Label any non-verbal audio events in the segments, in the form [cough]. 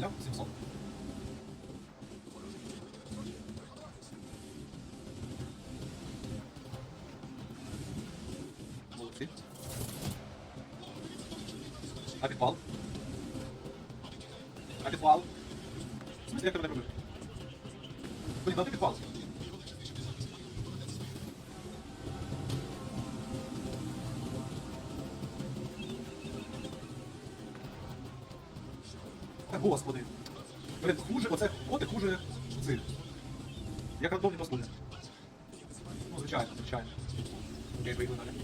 Ля 700. Молодці. А підпал? А підпал? В смысле, як ти мене робив? Блін, господи. Блін, хуже, оце от хуже цих. Як рандомні паскуди. Ну, звичайно, звичайно. Окей, вийду далі.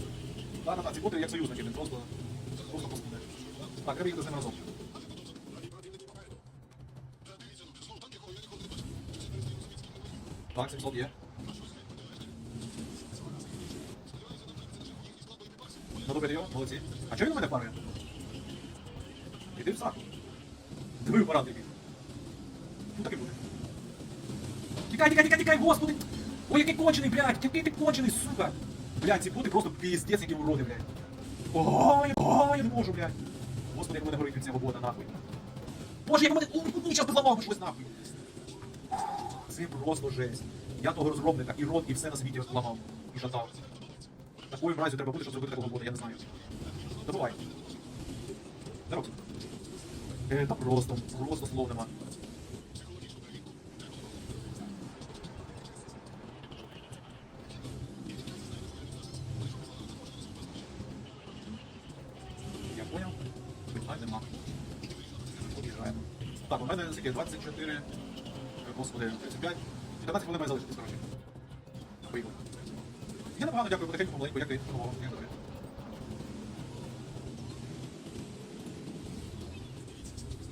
Да, да, да, ці боти як союзники, він просто, просто паскуди. Так, треба їхати з ним разом. Так, 700 є. Ну, добре, його, молодці. А чого він у мене парує? Іди в саку. Диви парад який. Ну так буде. Тікай, тікай, тікай, тікай, господи! Ой, який кончений, блядь, який ти кончений, сука! Блядь, ці боти просто піздець, які уроди, блядь. Ой, ой, я не можу, блядь. Господи, як мене горить від цього бота, нахуй. Боже, як мене... Ні, щас зламав щось, нахуй. Це просто жесть. Я того розробника, і рот, і все на світі ламав. І шатав. Такою мразю треба бути, щоб зробити такого бота, я не знаю. Добувай. Здоров. Е, та просто, просто слов нема. Я понял. Питань нема. Обіжаємо. Так, у мене скільки 24. е, Господи, 35. 15 хвилин має залишитись, коротше. Поїхали. Я непогано дякую, потихеньку, помаленьку, як ти. О, як добре.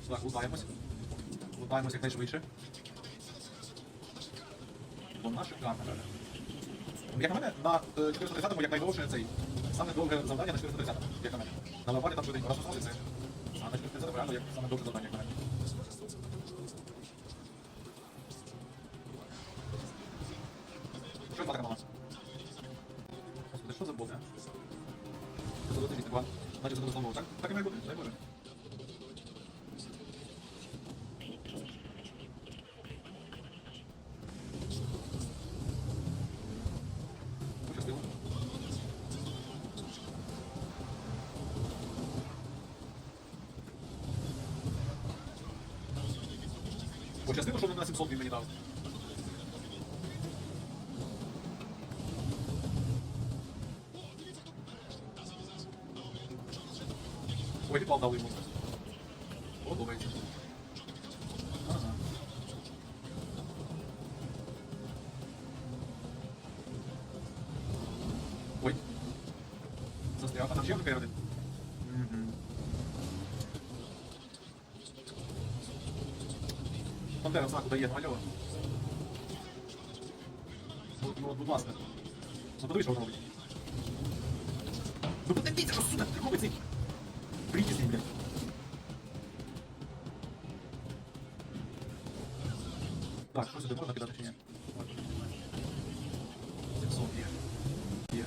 Так, лутаємось. Лутаємось якнайшвидше. Вона шикарна, реально. Як на мене, на е, 430-му як найдовше цей. Саме довге завдання на 430-му, як на мене. На левалі там швиденько раз посмотриться. А на 430-му реально як саме довше завдання, як на мене. Що така мала? Господи, що за бот, а? Це за 2 Значить, це знову, так? Так і має бути, дай Боже. Пощастило, що не на 700 він мені дав. Ой, підпал дав йому. Подобається. Ага. Ой. Застряв. А там ще один Пантера знаку дає намальова. Ну, ну, будь ласка. Ну, подивись, що вона робить. Ну, подивіться, що сюди робить цей притязний, блядь. Так, що сюди можна кидати чи ні? Можна. 700 є. Є.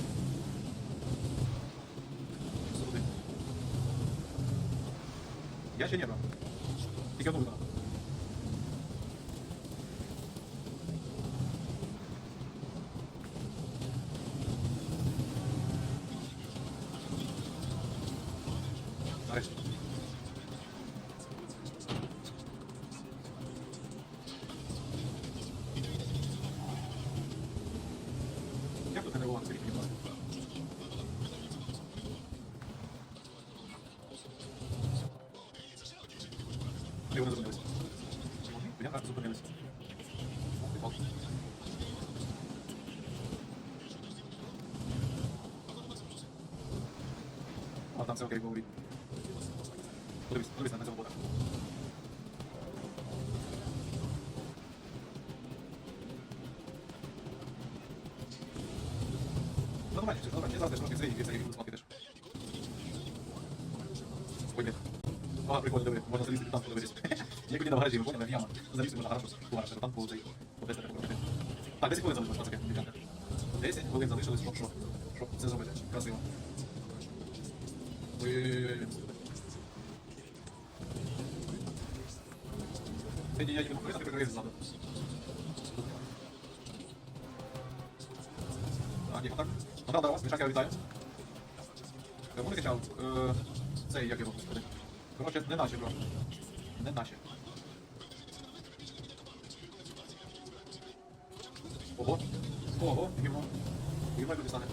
601. Я ще не брав. Тільки одну видав. Нарешті. Як тут генерувати цей рівень? Де вони зупинилися? Чи вони? Я так зупинилися. О, прикол. А, там все окей, говорить. Подивись, подивись на бота. Ну, давай, все, давай, я зараз трошки цей і цей і смак підеш. Ой, ні. Ага, прикольно, диви, можна залізти там подивитись. [laughs] Як мені на гаражі, ви поняли, яма. Залізти можна гараж, гараж, там по цей, по робити. Так, 10 хвилин залишилось, пацаки, дівчатка. 10 хвилин залишилось, щоб, щоб, щоб це зробити. Красиво. Ой-ой-ой. Сьогодні я їду на ти прикрив ззаду. А, так. Натал, до вас, Мішак, я вітаю. Кому не кричав? Е, Цей, як його, господи. Коротше, не наші, бро. Не наші. Ого. Ого, гівно. Гівно люди стане.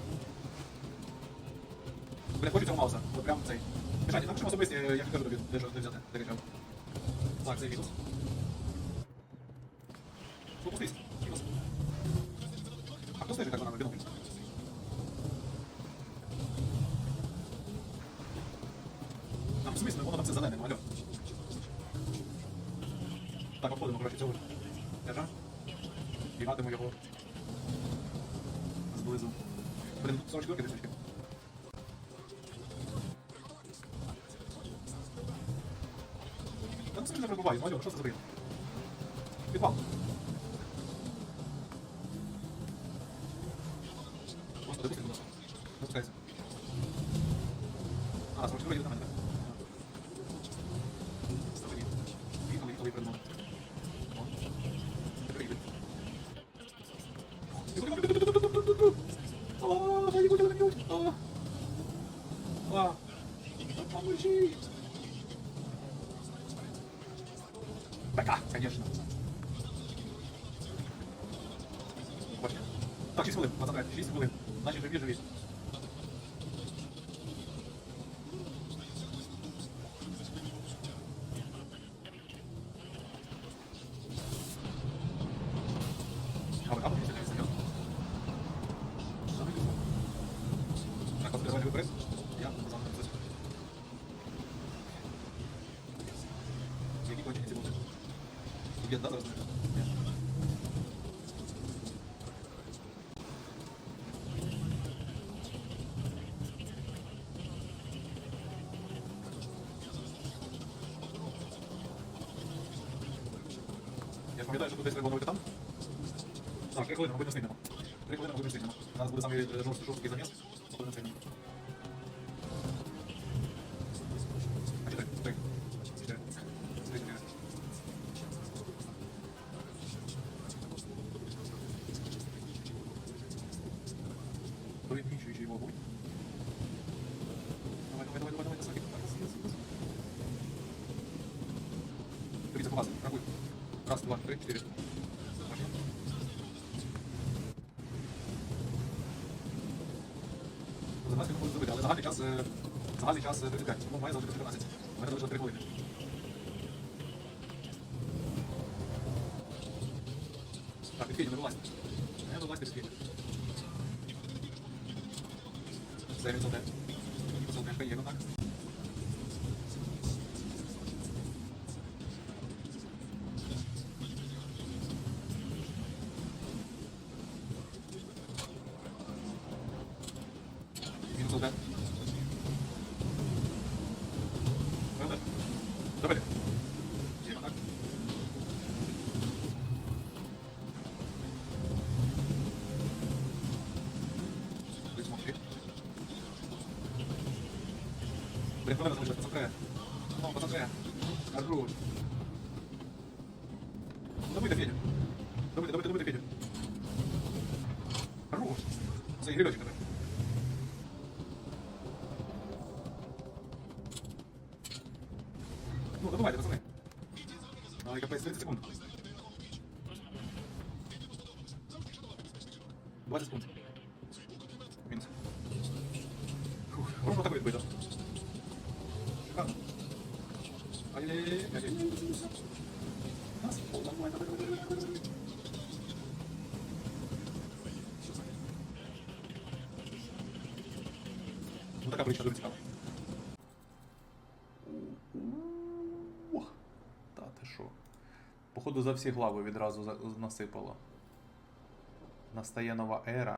Блин, хочу цього мауса. От прям цей. Мішаті, напишемо особисті, я підкажу тобі, де що взяти, де. Так, цей мінус. А хто стежить так за нами? Бінокль. А, в смысле, воно там все зелене, ну алло. Так, обходимо, коротше, цього. Держа. Бігатиму його. Зблизу. Блин, 44 тисячки. Та ну це не перебуває, ну алло, що це за бред? Підпал. Поможи. БК, конечно. Бачите? Так, 6 хвилин, пацани, 6 хвилин. Наші живі живі. Ж пам'ятаю, що тут десь треба бути там. Так, три хвилини, мабуть, не встигнемо. Три хвилини, мабуть, не встигнемо. У нас буде самий е, жорсткий, заміс. Мабуть, не встигнемо. 400. За нас підходить забити, але загальний час, е, загальний час е, 35, тому має завжди 14. У мене залишило 3 хвилини. Так, підхідь, не вилазь. Не вилазь, підхідь. Це він солдат. Солдат, приємно так. Давай. Блин, надо слышать, посмотри. Ну, посмотри. Скажу. Добыто, Федя. Добыто, добыто, добыто, Федя. Хорош. Заигрывай, давай. А, капець, 30 секунд. 20 секунд. Мінус. Фух, можна так відбити. Шикарно. Ай-яй-яй-яй. Ай-яй-яй. Раз. О, давай, давай, давай, давай, давай, давай. Ну така притча дуже цікава. Ух, Та ти що? Походу за всі глави відразу насипало. Настає нова ера.